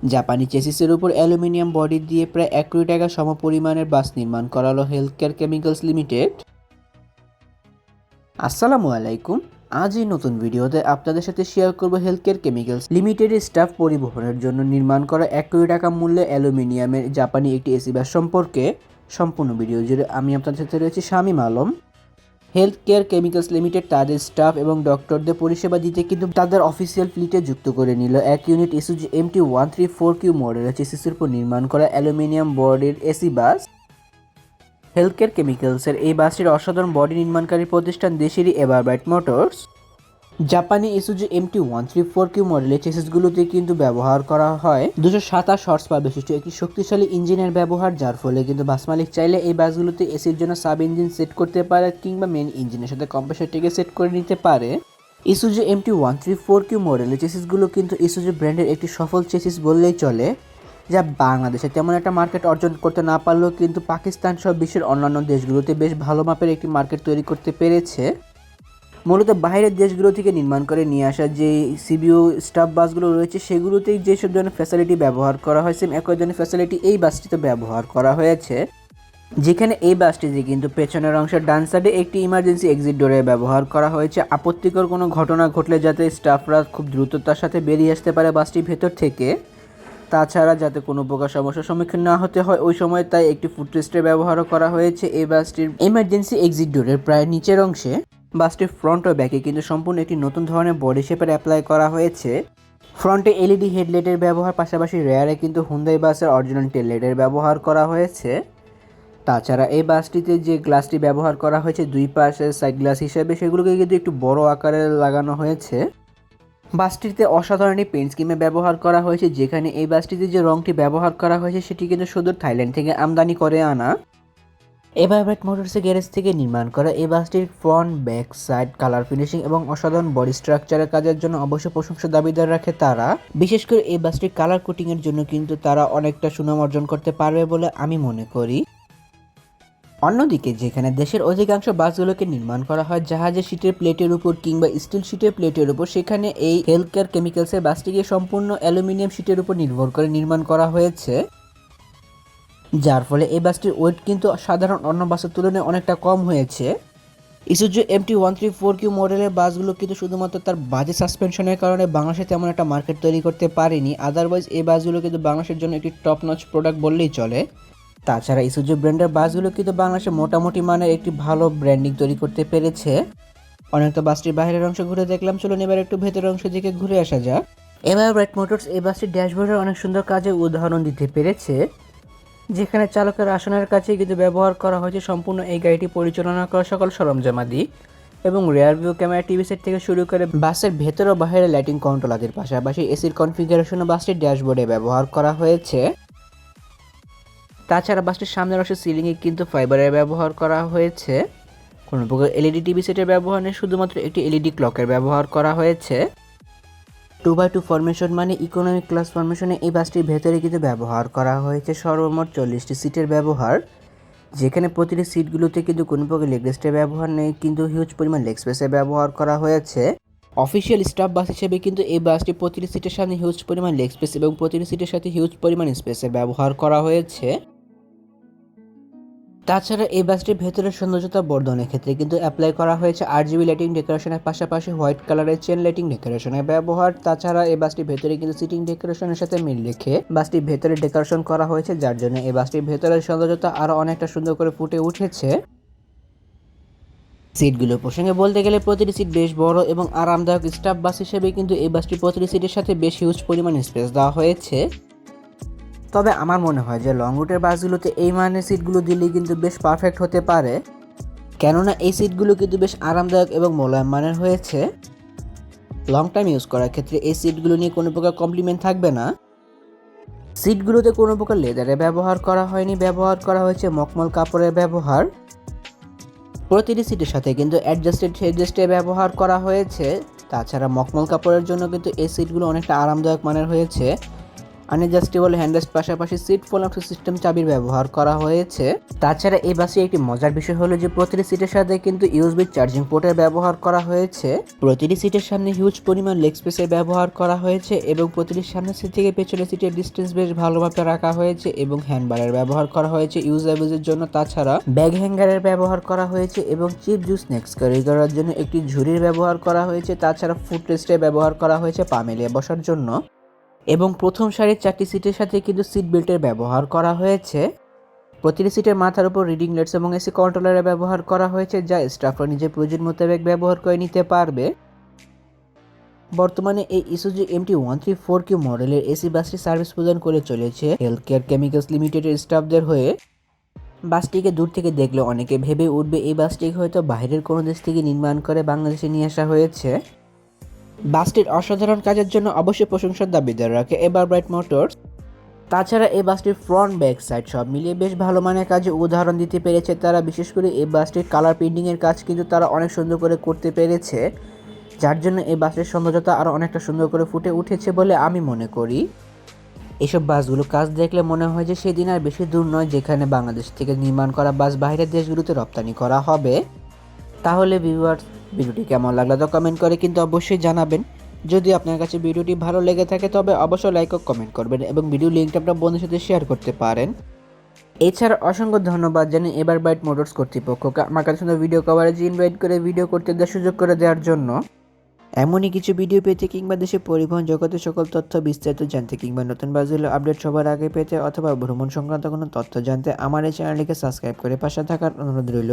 জাপানি চেসিসের উপর aluminium body দিয়ে প্রায় এক কোটি টাকা সমপরিমাণের বাস নির্মাণ করালো হেলথ কেয়ার কেমিক্যালস লিমিটেড। আসসালামু আলাইকুম। আজ এই নতুন ভিডিওতে আপনাদের সাথে শেয়ার করব হেলথ কেয়ার কেমিক্যালস লিমিটেডের স্টাফ পরিবহনের জন্য নির্মাণ করা এক কোটি টাকা মূল্যে অ্যালুমিনিয়ামের জাপানি একটি এসি বাস সম্পর্কে সম্পূর্ণ ভিডিও জুড়ে আমি আপনাদের সাথে রয়েছি Shamim Alam. Health care chemicals limited তাদের স্টাফ এবং ডক্টরদের পরিষেবা দিতে কিন্তু তাদের অফিসিয়াল ফ্লিটে যুক্ত করে নিল। এক unit Isuzu M T one three four Q model হচ্ছে শিশুর উপর নির্মাণ করা অ্যালুমিনিয়াম বডির এসি বাস। হেলথ কেয়ার কেমিক্যালসের এই বাসটির অসাধারণ বডি নির্মাণকারী প্রতিষ্ঠান দেশেরই এভারব্রাইট মোটরস। জাপানি Isuzu MT one three four Q মডেলের চেসিসগুলোতে কিন্তু ব্যবহার করা হয়। দুশো সাতাশ হর্স পাওয়ার বিশিষ্ট একটি শক্তিশালী ইঞ্জিনের ব্যবহার, যার ফলে কিন্তু বাস মালিক চাইলে এই বাসগুলোতে এসির জন্য সাব ইঞ্জিন সেট করতে পারে কিংবা মেন ইঞ্জিনের সাথে কম্প্রেসারটিকে সেট করে নিতে পারে। Isuzu MT one three four Q মডেলের চেসিসগুলো কিন্তু ইসুজু ব্র্যান্ডের একটি সফল চেসিস বললেই চলে, যা বাংলাদেশে তেমন একটা মার্কেট অর্জন করতে না পারলেও কিন্তু পাকিস্তান সহ বিশ্বের অন্যান্য দেশগুলোতে বেশ ভালো মাপের একটি মার্কেট তৈরি করতে পেরেছে। মূলত বাইরের দেশগুলো থেকে নির্মাণ করে নিয়ে আসা যে সিবিও স্টাফ বাসগুলো রয়েছে, সেগুলোতেই যেসব ধরনের ফ্যাসিলিটি ব্যবহার করা হয় সেম একই ধরনের ফ্যাসিলিটি এই বাসটিতে ব্যবহার করা হয়েছে। যেখানে এই বাসটিতে কিন্তু পেছনের অংশের ডান সাইডে একটি ইমার্জেন্সি এক্সিট ডোরে ব্যবহার করা হয়েছে। আপত্তিকর কোনো ঘটনা ঘটলে যাতে স্টাফরা খুব দ্রুততার সাথে বেরিয়ে আসতে পারে বাসটির ভেতর থেকে, তাছাড়া যাতে কোনো প্রকার সমস্যার সম্মুখীন না হতে হয়, ওই সময় তাই একটি ফুটরেস্টের ব্যবহারও করা হয়েছে। এই বাসটির ইমার্জেন্সি এক্সিট ডোরের প্রায় নিচের অংশে বাসটির ফ্রন্ট ও ব্যাকে কিন্তু সম্পূর্ণ একটি নতুন ধরনের বডি শেপের অ্যাপ্লাই করা হয়েছে। ফ্রন্টে এলইডি হেডলাইটের ব্যবহার, পাশাপাশি রেয়ারে কিন্তু হুন্দাই বাসের অরিজিনাল টেললাইটের ব্যবহার করা হয়েছে। তাছাড়া এই বাসটিতে যে গ্লাসটি ব্যবহার করা হয়েছে, দুই পাশে সাইড গ্লাস হিসেবে, সেগুলোকে কিন্তু একটু বড় আকারে লাগানো হয়েছে। বাসটিতে অসাধারণ পেন্ট স্কিমে ব্যবহার করা হয়েছে, যেখানে এই বাসটিতে যে রংটি ব্যবহার করা হয়েছে, সেটি কিন্তু শুধু থাইল্যান্ড থেকে আমদানি করে আনা। এভারব্রাইট মোটরসের গ্যারেজ থেকে নির্মাণ করা এই বাসটির front, back side, colour finishing এবং অসাধারণ বডি স্ট্রাকচারের কাজের জন্য অবশ্য প্রশংসা দাবিদার রাখে তারা। বিশেষ করে এই বাসটির কালার কোটিং এর জন্য কিন্তু তারা অনেকটা সুনাম অর্জন করতে পারবে বলে আমি মনে করি। অন্যদিকে, যেখানে দেশের অধিকাংশ বাসগুলোকে নির্মাণ করা হয় জাহাজের শীটের প্লেটের উপর কিংবা স্টিল শীটের প্লেটের উপর, সেখানে এই হেলথ কেয়ার কেমিক্যালসের বাসটিকে সম্পূর্ণ অ্যালুমিনিয়াম শীটের উপর নির্ভর করে নির্মাণ করা হয়েছে। যার ফলে এই বাসটির ওয়েট কিন্তু সাধারণ অন্য বাসের তুলনায় অনেকটা কম হয়েছে। Isuzu MT one three four Q মডেলের বাসগুলো কিন্তু শুধুমাত্র তার বাজে সাসপেনশনের কারণে বাংলাদেশে তেমন একটা মার্কেট তৈরি করতে পারেনি। আদারওয়াইজ এই বাসগুলো কিন্তু বাংলাদেশের জন্য একটি টপ নচ প্রোডাক্ট বললেই চলে। তাছাড়া ইসুজু ব্র্যান্ডের বাসগুলো কিন্তু বাংলাদেশে মোটামুটি মানের একটি ভালো ব্র্যান্ডিং তৈরি করতে পেরেছে। অনেক তো বাসটির বাইরের অংশ ঘুরে দেখলাম। চলুন এবার একটু ভেতরের অংশ দিকে ঘুরে আসা যাক। এবার ব্রাইট মোটরস এই বাসটির ড্যাশবোর্ডের অনেক সুন্দর কাজে উদাহরণ দিতে পেরেছে। যেখানে চালকের আসনের কাছে কিন্তু ব্যবহার করা হয়েছে সম্পূর্ণ এই গাড়িটি পরিচালনা করা সকল সরঞ্জামাদি এবং rear view camera TV set থেকে শুরু করে বাসের ভেতর ও বাইরে লাইটিং কন্ট্রোল আদির পাশাপাশি এসির কনফিগারেশনও বাসটির ড্যাশবোর্ডে ব্যবহার করা হয়েছে। তাছাড়া বাসটির সামনের অংশে সিলিংয়ে কিন্তু ফাইবারের ব্যবহার করা হয়েছে। কোনো প্রকার এলইডি টিভি সেটের ব্যবহার নেই, শুধুমাত্র একটি এলইডি ক্লকের ব্যবহার করা হয়েছে। টু বাই টু ফরমেশন মানে ইকোনমিক ক্লাস ফরমেশনে এই বাসটির ভেতরে কিন্তু ব্যবহার করা হয়েছে সর্বমোট চল্লিশটি সিটের ব্যবহার, যেখানে প্রতিটি সিটগুলোতে কিন্তু কোনো প্রকার লেগ রেস্টের ব্যবহার নেই, কিন্তু হিউজ পরিমাণ লেগ স্পেসের ব্যবহার করা হয়েছে। অফিসিয়াল স্টাফ বাস হিসেবে কিন্তু এই বাসটি প্রতিটি সিটের সামনে হিউজ পরিমাণ লেগ স্পেস এবং প্রতিটি সিটের সাথে হিউজ পরিমাণ স্পেসের ব্যবহার করা হয়েছে। তাছাড়া এই বাসটির ভেতরের সৌন্দর্যতা বর্ধনের ক্ষেত্রে কিন্তু অ্যাপ্লাই করা হয়েছে আর জিবি লাইটিং ডেকোরেশনের পাশাপাশি হোয়াইট কালারের চেন লাইটিং ডেকোরেশনের ব্যবহার। তাছাড়া এই বাসটির ভেতরে কিন্তু সিটিং ডেকোরেশনের সাথে মিল রেখে বাসটির ভেতরে ডেকোরেশন করা হয়েছে, যার জন্য এই বাসটির ভেতরের সৌন্দর্যতা আরও অনেকটা সুন্দর করে ফুটে উঠেছে। সিটগুলো প্রসঙ্গে বলতে গেলে প্রতিটি সিট বেশ বড় এবং আরামদায়ক স্টাফ বাস হিসেবে কিন্তু এই বাসটি প্রতিটি সিটের সাথে বেশ হিউজ পরিমাণ স্পেস দেওয়া হয়েছে। তবে আমার মনে হয় যে লং রুটের বাসগুলোতে এই মানের সিটগুলো দিলে কিন্তু বেশ পারফেক্ট হতে পারে। কেননা এই সিটগুলো কিন্তু বেশ আরামদায়ক এবং মোলায়েম মানের হয়েছে। লং টাইম ইউজ করার ক্ষেত্রে এই সিটগুলো নিয়ে কোনো প্রকার কমপ্লিমেন্ট থাকবে না। সিটগুলোতে কোনো প্রকার লেদারের ব্যবহার করা হয়নি, ব্যবহার করা হয়েছে মকমল কাপড়ের ব্যবহার। প্রতিটি সিটের সাথে কিন্তু অ্যাডজাস্টেড হেডজাস্টের ব্যবহার করা হয়েছে। তাছাড়া মকমল কাপড়ের জন্য কিন্তু এই সিটগুলো অনেকটা আরামদায়ক মানের হয়েছে। আনএডজাস্টেবল হ্যান্ডরেস্ট পাশাপাশি সিট ফোন লক সিস্টেম চাবির ব্যবহার করা হয়েছে। তাছাড়া এই বাসে একটি মজার বিষয় হলো যে প্রতিটি সিটের সাথে কিন্তু ইউএসবি চার্জিং পোর্টের ব্যবহার করা হয়েছে। প্রতিটি সিটের সামনে হিউজ পরিমাণ লেগ স্পেসের ব্যবহার করা হয়েছে এবং প্রতিটি সামনের সিট থেকে পেছনের সিটের ডিস্টেন্স বেশ ভালোভাবে রাখা হয়েছে এবং হ্যান্ডবারের ব্যবহার করা হয়েছে ইউজ ইউজাবেজের জন্য। তাছাড়া ব্যাগ হ্যাঙ্গারের ব্যবহার করা হয়েছে এবং চিপ জুস স্ন্যাক্স ক্যারি করার জন্য একটি ঝুড়ির ব্যবহার করা হয়েছে। তাছাড়া ফুড রেস্টের ব্যবহার করা হয়েছে পা মেলিয়ে বসার জন্য। এবং প্রথম সারির চারটি সিটের সাথে কিন্তু সিট বেল্টের ব্যবহার করা হয়েছে। প্রতিটি সিটের মাথার উপর রিডিং লাইটস এবং এসি কন্ট্রোলারের ব্যবহার করা হয়েছে, যা স্টাফরা নিজের প্রয়োজন মোতাবেক ব্যবহার করে নিতে পারবে। বর্তমানে এই Isuzu MT one three four Q মডেলের এসি বাসটি সার্ভিস প্রদান করে চলেছে হেলথ কেয়ার কেমিক্যালস লিমিটেডের স্টাফদের হয়ে। বাসটিকে দূর থেকে দেখলে অনেকে ভেবে উঠবে, এই বাসটিকে হয়তো বাইরের কোনো দেশ থেকে নির্মাণ করে বাংলাদেশে নিয়ে আসা হয়েছে। বাসটির অসাধারণ কাজের জন্য অবশ্যই প্রশংসার দাবিদার রাখে এবার ব্রাইট মোটরস তাছাড়া এই বাসটির ফ্রন্ট ব্যাক সাইড সব মিলিয়ে বেশ ভালো মানের কাজে উদাহরণ দিতে পেরেছে তারা, বিশেষ করে এই বাসটির কালার পেন্টিংয়ের কাজ কিন্তু তারা অনেক সুন্দর করে করতে পেরেছে, যার জন্য এই বাসের সৌন্দর্যতা আরও অনেকটা সুন্দর করে ফুটে উঠেছে বলে আমি মনে করি। এসব বাসগুলো কাজ দেখলে মনে হয় যে সেদিন আর বেশি দূর নয় যেখানে বাংলাদেশ থেকে নির্মাণ করা বাস বাইরের দেশগুলোতে রপ্তানি করা হবে। তাহলে ভিউয়ার্স ভিডিওটি কেমন লাগল তো কমেন্ট করে কিন্তু অবশ্যই জানাবেন। যদি আপনার কাছে ভিডিওটি ভালো লেগে থাকে তবে অবশ্যই লাইক ও কমেন্ট করবেন এবং ভিডিও লিঙ্কটা আপনার বন্ধুর সাথে শেয়ার করতে পারেন। এছাড়া অসংখ্য ধন্যবাদ জানাই এবার বাইট মোটরস কর্তৃপক্ষকে আমার কাছে ভিডিও কভারেজ ইনভাইট করে ভিডিও করতে দেওয়ার সুযোগ করে দেওয়ার জন্য। এমনই কিছু ভিডিও পেতে কিংবা দেশের পরিবহন জগতের সকল তথ্য বিস্তারিত জানতে কিংবা নতুন বাসগুলো আপডেট সবার আগে পেতে অথবা ভ্রমণ সংক্রান্ত কোনো তথ্য জানতে আমার এই চ্যানেলটিকে সাবস্ক্রাইব করে পাশে থাকার অনুরোধ রইল।